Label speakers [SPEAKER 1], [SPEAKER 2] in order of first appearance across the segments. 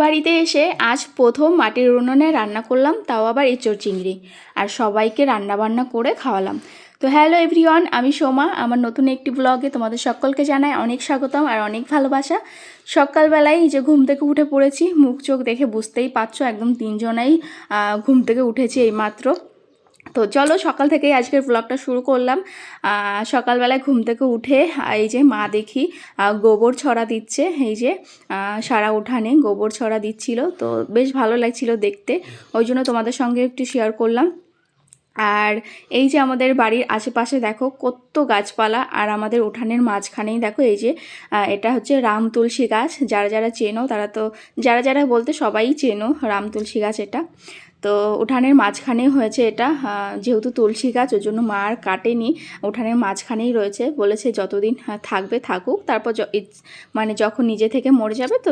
[SPEAKER 1] শ্বশুরবাড়িতে এসে আজ প্রথম মাটির উনুনে রান্না করলাম, তাও আবার এঁচোর চিংড়ি। আর সবাইকে রান্না বান্না করে খাওয়ালাম। তো হ্যালো এভরিওয়ান, আমি সোমা। আমার নতুন একটি ব্লগে তোমাদের সকলকে জানাই অনেক স্বাগতম আর অনেক ভালোবাসা। সকালবেলায় যে ঘুম থেকে উঠে পড়েছি, মুখ চোখ দেখে বুঝতেই পারছ, একদম তিনজনাই ঘুম থেকে উঠেছি এইমাত্র। তো চলো সকাল থেকেই আজকের ব্লগটা শুরু করলাম। সকালবেলায় ঘুম থেকে উঠে এই যে মা দেখি গোবর ছড়া দিচ্ছে, এই যে সারা উঠানে গোবর ছড়া দিচ্ছিল। তো বেশ ভালো লাগছিল দেখতে, ওই জন্য তোমাদের সঙ্গে একটু শেয়ার করলাম। আর এই যে আমাদের বাড়ির আশেপাশে দেখো কত গাছপালা, আর আমাদের উঠানের মাঝখানেই দেখো এই যে এটা হচ্ছে রাম তুলসী গাছ। যারা যারা চেনো তারা তো, যারা যারা বলতে সবাই চেনো রাম তুলসী গাছ এটা। তো উঠানের মাঝখানেই হয়েছে এটা যেহেতু তুলসী গাছ, ওই জন্য মা আর কাটেনি। উঠানের মাঝখানেই রয়েছে, বলেছে যতদিন থাকবে, থাকুক, তারপর মানে যখন নিজে থেকে মরে যাবে, তো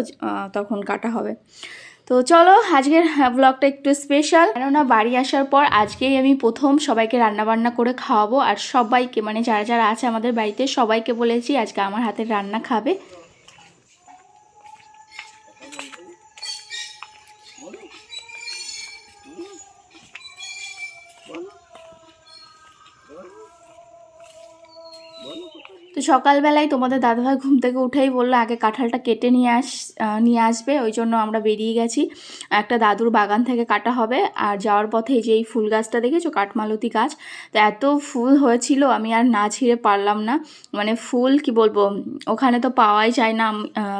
[SPEAKER 1] তখন কাটা হবে। তো চলো, আজকের ব্লগটা একটু স্পেশাল কেননা বাড়ি আসার পর আজকেই আমি প্রথম সবাইকে রান্নাবান্না করে খাওয়াবো, আর সবাইকে মানে যারা যারা আছে আমাদের বাড়িতে, সবাইকে বলেছি আজকে আমার হাতের রান্না খাবে। তো সকালবেলায় তোমাদের দাদাভাই ঘুম থেকে উঠেই বলল, আগে কাঁঠালটা কেটে নিয়ে আস নিয়ে আসবে, ওই জন্য আমরা বেরিয়ে গেছি। একটা দাদুর বাগান থেকে কাটা হবে। আর যাওয়ার পথে যে এই ফুল গাছটা দেখেছ, কাঠমালতি গাছ, তো এত ফুল হয়েছিল, আমি আর না ছিঁড়ে পারলাম না। মানে ফুল, কি বলব, ওখানে তো পাওয়াই যায় না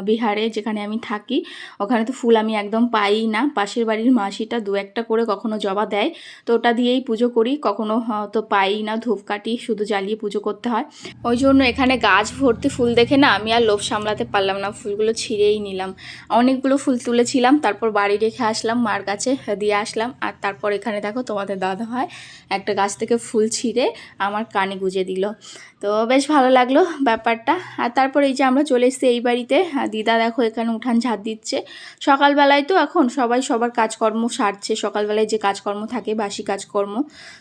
[SPEAKER 1] বিহারে যেখানে আমি থাকি, ওখানে তো ফুল আমি একদম পাই না। পাশের বাড়ির মাসিটা দু একটা করে কখনো জবা দেয়, তো ওটা দিয়েই পুজো করি, কখনো তো পাই না, ধূপকাঠি শুধু জ্বালিয়ে পুজো করতে হয়। ওই জন্য এখানে গাছ ভর্তি ফুল দেখে না আমি আর লোভ সামলাতে পারলাম না। ফুলগুলো ছিঁড়েই নিলাম। অনেকগুলো ফুল তুলেছিলাম তারপর বাড়ি রেখে আসলাম মার কাছে দিয়ে আসলাম। আর তারপর এখানে দেখো তোমাদের দাদা হয় একটা গাছ থেকে ফুল ছিঁড়ে আমার কানে গুজে দিল। তো বেশ ভালো লাগল ব্যাপারটা। আর তারপর এই যে আমরা চলে এসেছি এই বাড়িতে দিদা দেখো এখানে উঠান ঝাড় দিচ্ছে। সকালবেলায় তো এখন সবাই সবার কাজকর্ম সারছে সকালবেলায় যে কাজকর্ম থাকে বাসি কাজকর্ম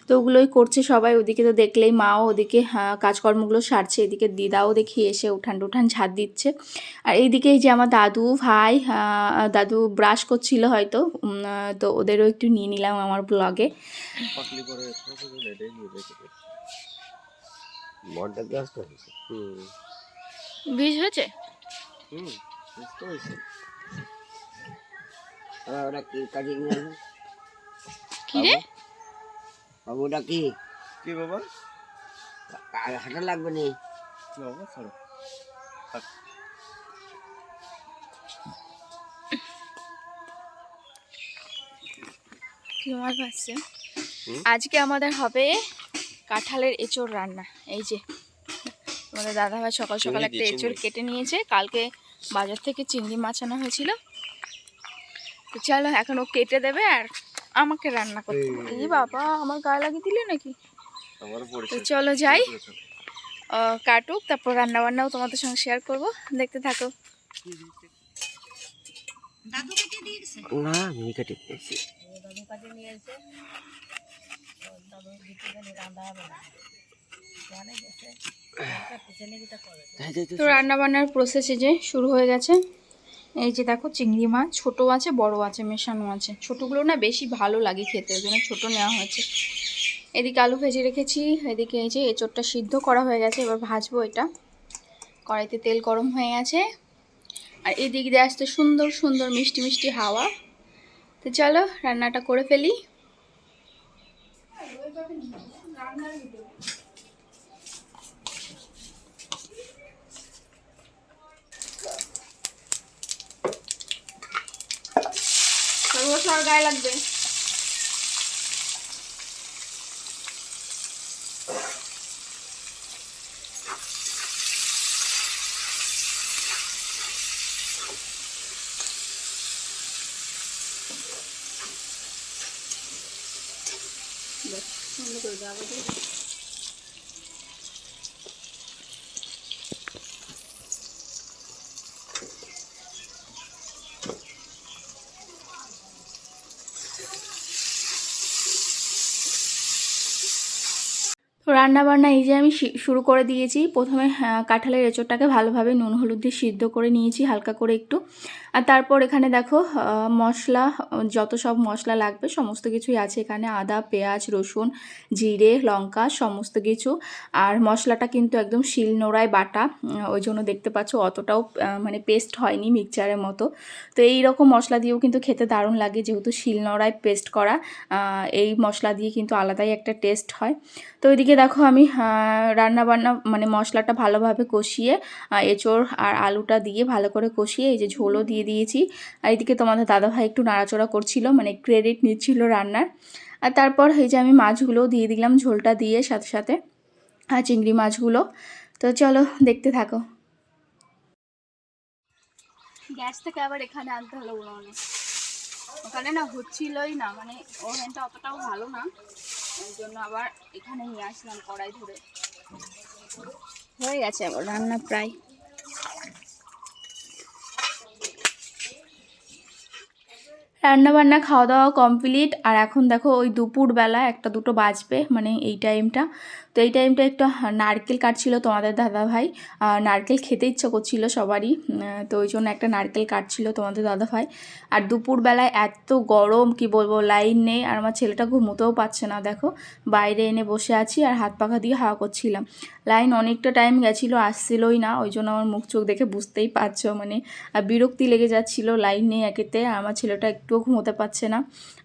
[SPEAKER 1] তো ওগুলোই করছে সবাই। ওদিকে তো দেখলেই মাও ওদিকে হ্যাঁ, কাজকর্মগুলো সারছে এদিকে দিদাও দেখি এসে উঠান টুঠান ঝাড় দিচ্ছে। আর এইদিকে এই যে আমার দাদু ভাই দাদু ব্রাশ করছিল হয়তো তো ওদেরও একটু নিয়ে নিলাম আমার ব্লগে বীজ হয়েছে।
[SPEAKER 2] হুম। ওরা কি কাটিয়ে নিয়ে
[SPEAKER 1] কি রে?
[SPEAKER 2] বাবু ওটা কি?
[SPEAKER 3] কি বাবা?
[SPEAKER 2] হাঁটা লাগবে নি।
[SPEAKER 3] বাবা থাক।
[SPEAKER 1] আজকে আমাদের হবে কাঁঠালের এঁচোড় রান্না। এই যে তোমাদের দাদাভাই সকাল সকাল একটা এঁচোড় কেটে নিয়েছে। কালকে বাজার থেকে চিংড়ি মাছ আনা হয়েছিল। তো চলো এখন ও কেটে দেবে আর আমাকে রান্না করতে
[SPEAKER 2] এই।
[SPEAKER 1] বাবা আমার গায়ে লাগিয়ে দিলে নাকি?
[SPEAKER 2] আমার
[SPEAKER 1] তো
[SPEAKER 2] পড়েছে।
[SPEAKER 1] চলো যাই। কাটুক তারপর রান্না বান্নাও তোমাদের সঙ্গে শেয়ার করব। দেখতে থাকো।
[SPEAKER 2] না আমি কেটে দিয়েছি যাই, যাই, যাই,
[SPEAKER 1] তো রান্না বান্নার প্রসেস যে শুরু হয়ে গেছে এই যে দেখো চিংড়ি মাছ ছোট আছে বড় আছে মেশানো আছে। ছোটগুলো না বেশি ভালো লাগে খেতে ওই জন্য ছোটো নেওয়া হয়েছে। এদিকে আলু ভেজে রেখেছি, এদিকে এই যে এঁচোড়টা সিদ্ধ করা হয়ে গেছে, এবার ভাজবো এটা। কড়াইতে তেল গরম হয়ে গেছে। আর এদিক দিয়ে আসতে সুন্দর সুন্দর মিষ্টি মিষ্টি হাওয়া। তো চলো রান্নাটা করে ফেলি। গায়ে লাগবে। তো রান্না বান্না এই যে আমি শুরু করে দিয়েছি। প্রথমে আহ, কাঁঠালের এঁচোড়টাকে ভালোভাবে নুন হলুদ দিয়ে সিদ্ধ করে নিয়েছি হালকা করে একটু। আর তারপর এখানে দেখো মশলা, যত সব মশলা লাগবে সমস্ত কিছুই আছে এখানে। আদা, পেঁয়াজ, রসুন, জিরে, লঙ্কা সমস্ত কিছু। আর মশলাটা কিন্তু একদম শিল নোড়ায় বাটা ওই জন্য দেখতে পাচ্ছ অতটাও মানে পেস্ট হয়নি মিক্সচারের মতো। তো এই রকম মশলা দিয়েও কিন্তু খেতে দারুণ লাগে যেহেতু শিল নোড়ায় পেস্ট করা এই মশলা দিয়ে কিন্তু আলাদাই একটা টেস্ট হয়। তো ওইদিকে দেখো আমি রান্না বান্না মানে মশলাটা ভালোভাবে কষিয়ে এঁচোড় আর আলুটা দিয়ে ভালো করে কষিয়ে এই যে ঝোলও দিয়ে দিয়েছি। আর এদিকে তোমাদের দাদাভাই একটু নাড়াচড়া করছিল মানে ক্রেডিট নিচ্ছিল রান্নার। আর তারপর এই যে আমি মাছগুলোও দিয়ে দিলাম, ঝোলটা দিয়ে সাথে সাথে। আর চিংড়ি মাছগুলো। তো চলো, দেখতে থাকো। গ্যাস থেকে আবার এখানে আনতে হলো উনুনে ওখানে না হচ্ছিলই না মানে ওভেনটা অতটাও ভালো না। ওই জন্য আবার এখানে নিয়ে আসলাম কড়াই ধরে। হয়ে গেছে আবার রান্না প্রায়। রান্না বান্না খাওয়া দাওয়া কমপ্লিট আর এখন দেখো ওই দুপুরবেলা একটা দুটো বাজবে মানে এই টাইমটা তো এই টাইমটা একটু নারকেল কাটছিল তোমাদের দাদাভাই আর নারকেল খেতে ইচ্ছা করছিল সবারই। তো ওই জন্য একটা নারকেল কাটছিল তোমাদের দাদাভাই আর দুপুরবেলায় এত গরম, কি বলব লাইন নেই। আর আমার ছেলেটা ঘুমোতেও পাচ্ছে না, দেখো। বাইরে এনে বসে আছি আর হাত পাখা দিয়ে হাওয়া করছিলাম। লাইন অনেকটা টাইম গেছিল, আসছিলই না। ওই জন্য আমার মুখ চোখ দেখে বুঝতেই পারছ মানে আর বিরক্তি লেগে যাচ্ছিল লাইন নেই একেতে। আর আমার ছেলেটা একটুও ঘুমোতে পারছে না।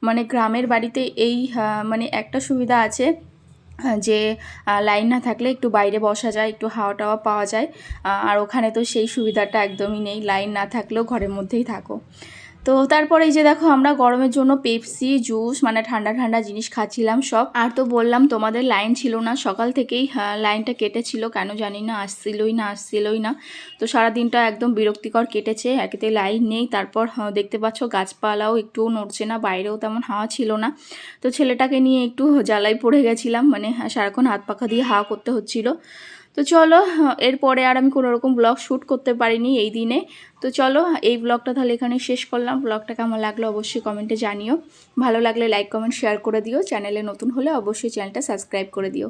[SPEAKER 1] মানে গ্রামের বাড়িতে এই মানে একটা সুবিধা আছে। যে লাইন না থাকলে একটু বাইরে বসা যায়, একটু হাওয়া টাওয়া পাওয়া যায়। আর ওখানে তো সেই সুবিধাটা একদমই নেই। লাইন না থাকলেও ঘরের মধ্যেই থাকো। তো তারপরে এই যে দেখো আমরা গরমের জন্য পেপসি জুস মানে ঠান্ডা ঠান্ডা জিনিস খাচ্ছিলাম সব। আর তো বললাম তোমাদের লাইন ছিল না। সকাল থেকেই আহ, লাইনটা কেটেছিল। কেন জানি না আসছিলই না আসছিলই না। তো সারা দিনটা একদম বিরক্তিকর কেটেছে একেতে লাইন নেই। তারপর দেখতে পাচ্ছ গাছপালাও একটুও নড়ছে না বাইরেও তেমন হাওয়া ছিল না। তো ছেলেটাকে নিয়ে একটু জ্বালাই পড়ে গেছিলাম। মানে সারাক্ষণ হাত পাখা দিয়ে হাওয়া করতে হচ্ছিল। তো চলো, এরপরে আর আমি কোনো রকম ব্লগ শ্যুট করতে পারিনি এই দিনে। তো চলো, এই ব্লগটা তাহলে এখানে শেষ করলাম। ব্লগটা কেমন লাগল অবশ্যই কমেন্টে জানিও। ভালো লাগলে লাইক কমেন্ট শেয়ার করে দিও। চ্যানেলে নতুন হলে অবশ্যই চ্যানেলটা সাবস্ক্রাইব করে দিও।